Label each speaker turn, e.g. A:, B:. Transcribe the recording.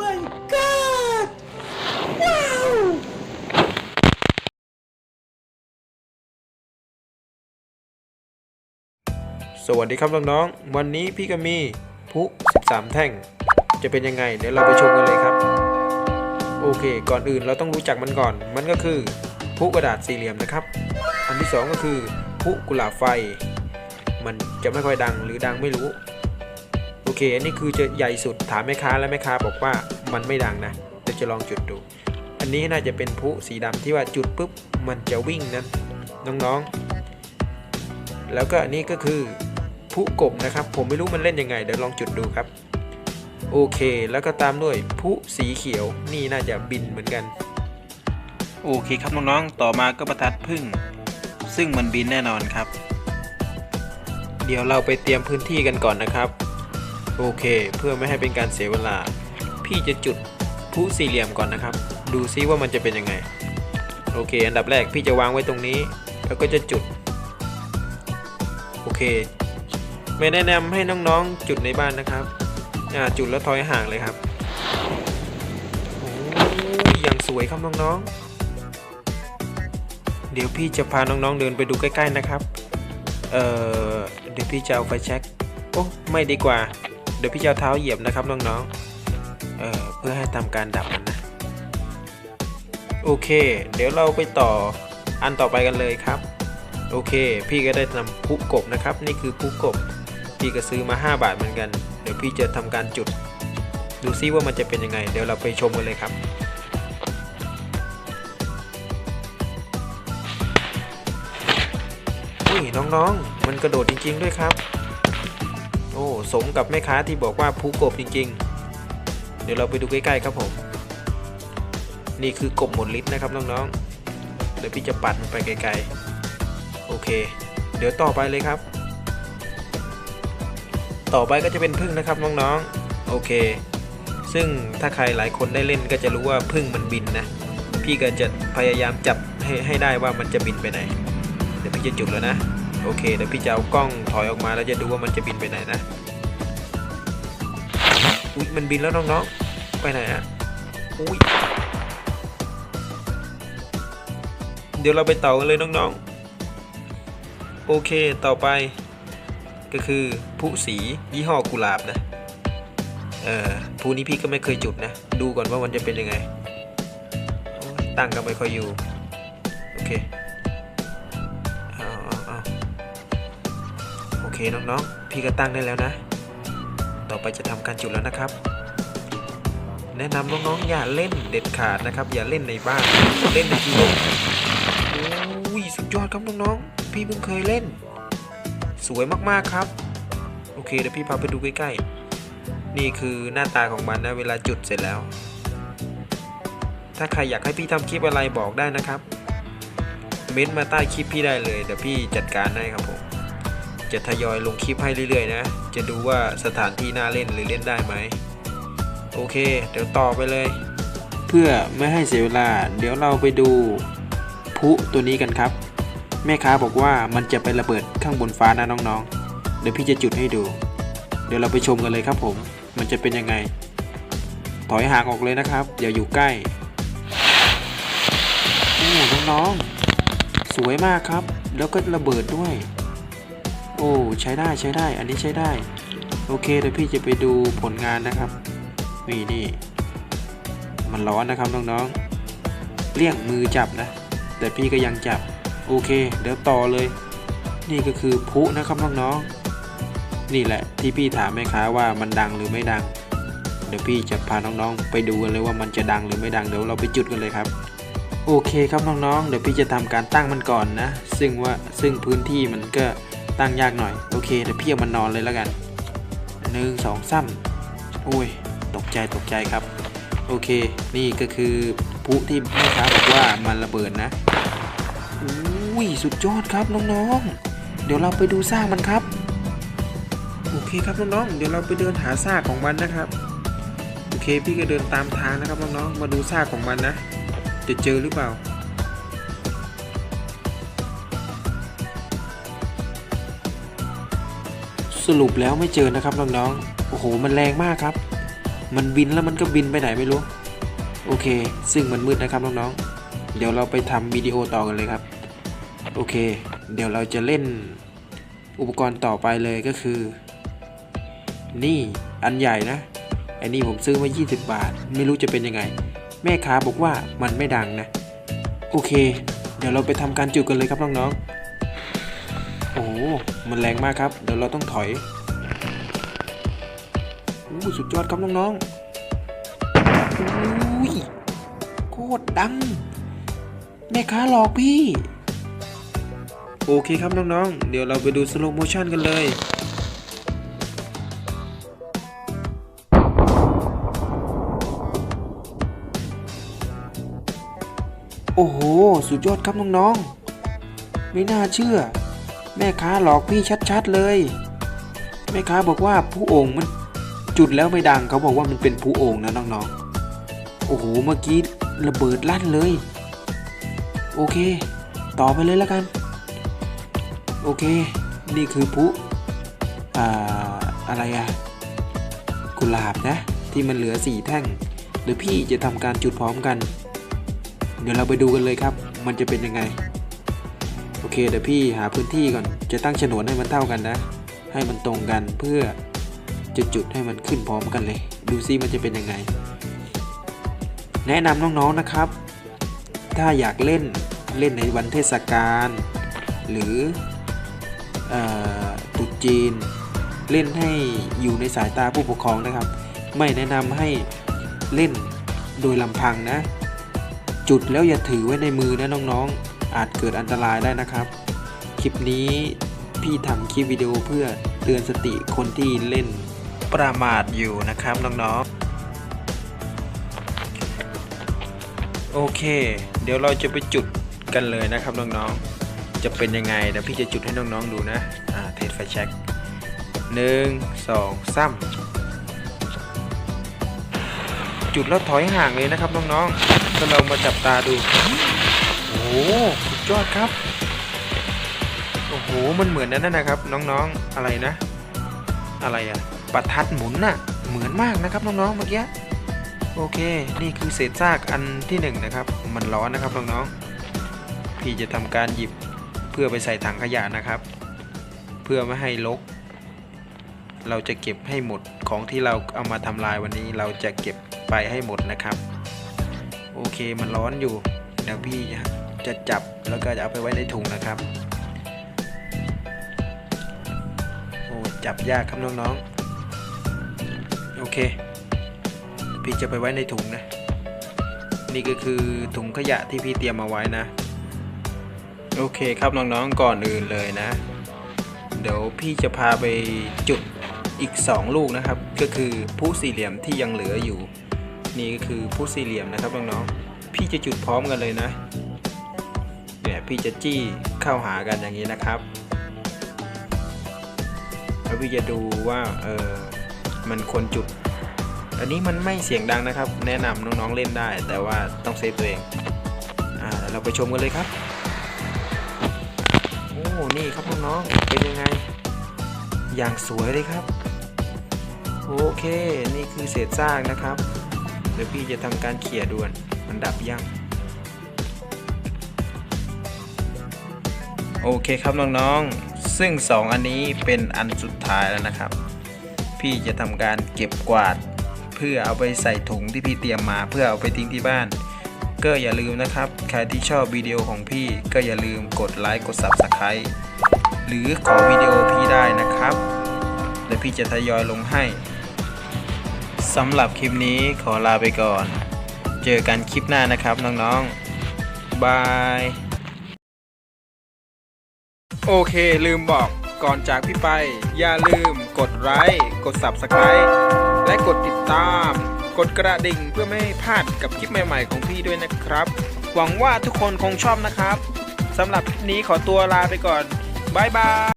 A: my god ว้าว
B: สวัสดีครับน้องๆ วันนี้พี่ก็มีพุ13 แท่ง จะเป็นยังไง เดี๋ยวเราไปชมกันเลยครับ โอเค ก่อนอื่นเราต้องรู้จักมันก่อน มันก็คือพุกระดาษสี่เหลี่ยมนะครับ อันที่สองก็คือพุกุหลาบไฟ มันจะไม่ค่อยดังหรือดังไม่รู้ เคอันนี้คือจะใหญ่สุดถามแม่ค้าแล้วแม่ค้าบอกว่ามันไม่ดังนะเดี๋ยวจะลองจุดดู อันนี้น่าจะเป็นพุสีดำที่ว่าจุดปุ๊บมันจะวิ่งนะน้องๆ แล้วก็อันนี้ก็คือผู้กบนะครับ ผมไม่รู้มันเล่นยังไงเดี๋ยวลองจุดดูครับ โอเค แล้วก็ตามด้วยผู้สีเขียวนี่น่าจะบินเหมือนกัน โอเคครับน้องๆต่อมาก็ประทัดพึ่ง ซึ่งมันบินแน่นอนครับ เดี๋ยวเราไปเตรียมพื้นที่กันก่อนนะครับ โอเค เพื่อไม่ให้เป็นการเสียเวลา พี่จะจุดผู้สี่เหลี่ยมก่อนนะครับ ดูซิว่ามันจะเป็นยังไง โอเค อันดับแรกพี่จะวางไว้ตรงนี้ แล้วก็จะจุด โอเค ไม่แนะนำให้น้องๆจุดในบ้านนะครับอ่าจุดแล้วถอยห่างเลยครับโอ้ยอย่างสวยครับน้องๆ เดี๋ยวพี่จะพาน้องๆเดินไปดูใกล้ๆนะครับ เอ่อ เดี๋ยวพี่จะเอาไฟแช็กโอ้ ไม่ดีกว่า เดี๋ยวพี่จะเอาเท้าเหยียบนะครับน้องๆเเพื่อให้ทำการดับมันนะ โอเค เดี๋ยวเราไปต่ออันต่อไปกันเลยครับ โอเค พี่ก็ได้นำพุกบนะครับ นี่คือพุกบ พี่ก็ซื้อมา 5 บาทเหมือนกัน เดี๋ยวพี่จะทำการจุด ดูซิว่ามันจะเป็นยังไง เดี๋ยวเราไปชมกันเลยครับอุ้ยน้องๆ มันกระโดดจริง ๆ ด้วยครับ อ้สมกับแม่ค้าที่บอกว่าพุกบจริง ๆ เดี๋ยวเราไปดูใกล้ๆครับผม นี่คือกบหมดฤทธิ์นะครับน้องๆเดี๋ยวพี่จะปัดมันไปไกลๆโอเค เดี๋ยวต่อไปเลยครับ ต่อไปก็จะเป็นพึ่งนะครับน้องๆโอเค ซึ่งถ้าใครหลายคนได้เล่นก็จะรู้ว่าพึ่งมันบินนะ พี่ก็จะพยายามจับให้ให้ได้ว่ามันจะบินไปไหน เดี๋ยวพี่จะจุดแล้วนะ โอเคเดี๋ยวพี่จะเอากล้องถอยออกมาแล้วจะดูว่ามันจะบินไปไหนนะอุ๊ยมันบินแล้วน้องๆไปไหนอะอุ๊ยเดี๋ยวเราไปต่อกันเลยน้องๆ โอเคต่อไป ก็คือผู้สียี่ห้อกุหลาบนะเอ่อผู้นี้พี่ก็ไม่เคยจุดนะ ดูก่อนว่ามันจะเป็นยังไงตั้งก็ไม่ค่อยอยู่ โอเค น้องๆ พี่ก็ตั้งได้แล้วนะ ต่อไปจะทำการจุดแล้วนะครับ แนะนำน้องๆอย่าเล่นเด็ดขาดนะครับ อย่าเล่นในบ้านเล่นในที่โล่งโอ้ยสุดยอดครับน้องๆ พี่เพิ่งเคยเล่น สวยมากๆครับ โอเคเดี๋ยวพี่พาไปดูใกล้ๆ นี่คือหน้าตาของมันนะเวลาจุดเสร็จแล้ว ถ้าใครอยากให้พี่ทำคลิปอะไรบอกได้นะครับเม้นมาใต้คลิปพี่ได้เลยเดี๋ยวพี่จัดการให้ครับผม จะทยอยลงคลิปให้เรื่อยๆนะ จะดูว่าสถานที่น่าเล่นหรือเล่นได้ไหม โอเค เดี๋ยวต่อไปเลย เพื่อไม่ให้เสียเวลา เดี๋ยวเราไปดูพุตัวนี้กันครับ แม่ค้าบอกว่ามันจะไประเบิดข้างบนฟ้านะน้องๆ เดี๋ยวพี่จะจุดให้ดู เดี๋ยวเราไปชมกันเลยครับผม มันจะเป็นยังไง ถอยห่างออกเลยนะครับ อย่าอยู่ใกล้โอ้น้องๆ สวยมากครับ แล้วก็ระเบิดด้วย โอ้ใช้ได้ใช้ได้ อันนี้ใช้ได้ โอเคเดี๋ยวพี่จะไปดูผลงานนะครับนี่นี่มันร้อนนะครับน้องๆเลี่ยงมือจับนะ แต่พี่ก็ยังจับ โอเค เดี๋ยวต่อเลย นี่ก็คือพุนะครับน้องๆนี่แหละที่พี่ถามแม่ค้าว่ามันดังหรือไม่ดัง เดี๋ยวพี่จะพาน้องๆ ไปดูกันเลยว่ามันจะดังหรือไม่ดังเดี๋ยวเราไปจุดกันเลยครับโอเคครับน้องๆ เดี๋ยวพี่จะทำการตั้งมันก่อนนะ ซึ่งว่าซึ่งพื้นที่มันก็ ตั้งยากหน่อย โอเคเดี๋ยวพี่เอามันนอนเลยแล้วกันหนึ่งสองสามโอ้ยตกใจตกใจครับ โอเค นี่ก็คือพลุที่แม่ค้าบอกว่ามันระเบิดนะอุ้ยสุดยอดครับน้องๆ เดี๋ยวเราไปดูซากมันครับ โอเคครับน้องๆ เดี๋ยวเราไปเดินหาซากของมันนะครับ โอเคพี่ก็เดินตามทางนะครับน้องๆ มาดูซากของมันนะ จะเจอหรือเปล่า รุปแล้วไม่เจอนะครับน้องๆโอ้โหมันแรงมากครับ มันบินแล้วมันก็บินไปไหนไม่รู้ โอเค ซึ่งมันมืดนะครับน้องๆ เดี๋ยวเราไปทำวิดีโอต่อกันเลยครับ โอเค เดี๋ยวเราจะเล่นอุปกรณ์ต่อไปเลยก็คือ นี่อันใหญ่นะอ้นี่ผมซื้อมา 20 บาท ไม่รู้จะเป็นยังไง แม่ค้าบอกว่ามันไม่ดังนะ โอเค เดี๋ยวเราไปทำการจุดกันเลยครับน้องๆ โอ้โห มันแรงมากครับ เดี๋ยวเราต้องถอยโอ้สุดยอดครับน้องๆอุ้ยโคตรดัง แม่ค้าหลอกพี่ โอเคครับน้องๆ เดี๋ยวเราไปดูสโลโมชันกันเลยโอ้โห สุดยอดครับน้องๆ ไม่น่าเชื่อ แม่ค้าหลอกพี่ชัดๆเลย แม่ค้าบอกว่าผู้โอ่งมันจุดแล้วไม่ดังเขาบอกว่ามันเป็นผู้โอ่งนะน้องๆ โอ้โหเมื่อกี้ระเบิดลั่นเลย โอเค ต่อไปเลยแล้วกัน โอเค นี่คือผู้อ่าอะไรอะกุหลาบนะ ที่มันเหลือสี่แท่งเดี๋ยวพี่จะทำการจุดพร้อมกัน เดี๋ยวเราไปดูกันเลยครับ มันจะเป็นยังไง โอเคเดี๋ยวพี่หาพื้นที่ก่อน จะตั้งฉนวนให้มันเท่ากันนะ ให้มันตรงกันเพื่อจะจุดให้มันขึ้นพร้อมกันเลย ดูซิมันจะเป็นยังไง แนะนำน้องๆนะครับ ถ้าอยากเล่นเล่นในวันเทศกาลหรือตรุษจีน เล่นให้อยู่ในสายตาผู้ปกครองนะครับ ไม่แนะนำให้เล่นโดยลำพังนะ จุดแล้วอย่าถือไว้ในมือนะน้องๆ อาจเกิดอันตรายได้นะครับ คลิปนี้พี่ทำคลิปวิดีโอเพื่อเตือนสติคนที่เล่นประมาทอยู่นะครับน้องๆ โอเค เดี๋ยวเราจะไปจุดกันเลยนะครับน้องๆ จะเป็นยังไงเดี๋ยวพี่จะจุดให้น้องๆดูนะ อ่า เทสไฟแช็คหนึ่งสองสามจุดแล้วถอยห่างเลยนะครับน้องๆถ้าเรามาจับตาดู สุดยอดครับ โอ้โห มันเหมือนนั่นนะครับ น้องๆ อะไรนะ อะไรอะประทัดหมุนน่ะ เหมือนมากนะครับน้องๆ เมื่อกี้ โอเค นี่คือเศษซากอันที่หนึ่งนะครับ มันร้อนนะครับน้องๆ พี่จะทำการหยิบเพื่อไปใส่ถังขยะนะครับ เพื่อไม่ให้รกเราจะเก็บให้หมดของที่เราเอามาทำลายวันนี้ เราจะเก็บไปให้หมดนะครับ โอเค มันร้อนอยู่เดี๋ยวพี่ จะจับแล้วก็จะเอาไปไว้ในถุงนะครับโอ้จับยากครับน้องๆโอเค พี่จะไปไว้ในถุงนะ นี่ก็คือถุงขยะที่พี่เตรียมมาไว้นะ โอเคครับน้องๆก่อนอื่นเลยนะ เดี๋ยวพี่จะพาไปจุดอีก 2 ลูกนะครับ ก็คือผู้สี่เหลี่ยมที่ยังเหลืออยู่ นี่ก็คือผู้สี่เหลี่ยมนะครับน้องๆพี่จะจุดพร้อมกันเลยนะ เนี่ยพี่จะจี้เข้าหากันอย่างนี้นะครับ แล้วพี่จะดูว่าเออมันควรจุด อันนี้มันไม่เสียงดังนะครับ แนะนำน้องๆเล่นได้ แต่ว่าต้องเซฟตัวเอง อ่าเราไปชมกันเลยครับ โอ้ นี่ครับน้องๆเป็นยังไง อย่างสวยเลยครับ โอเค นี่คือเศษซากนะครับ เดี๋ยวพี่จะทำการเขี่ยด่วน มันดับยัง โอเคครับน้องๆ ซึ่ง 2 อันนี้เป็นอันสุดท้ายแล้วนะครับ พี่จะทำการเก็บกวาด เพื่อเอาไปใส่ถุงที่พี่เตรียมมา เพื่อเอาไปทิ้งที่บ้าน ก็อย่าลืมนะครับ ใครที่ชอบวิดีโอของพี่ก็อย่าลืมกดไลค์กด Subscribe หรือขอวิดีโอพี่ได้นะครับ และพี่จะทยอยลงให้สำหรับคลิปนี้ขอลาไปก่อน เจอกันคลิปหน้านะครับน้องๆ บาย โอเค ลืมบอกก่อนจากพี่ไป อย่าลืมกดไลค์กด Subscribe และกดติดตาม กดกระดิ่งเพื่อไม่ให้พลาดกับคลิปใหม่ๆของพี่ด้วยนะครับ หวังว่าทุกคนคงชอบนะครับสำหรับคลิปนี้ขอตัวลาไปก่อนบายบาย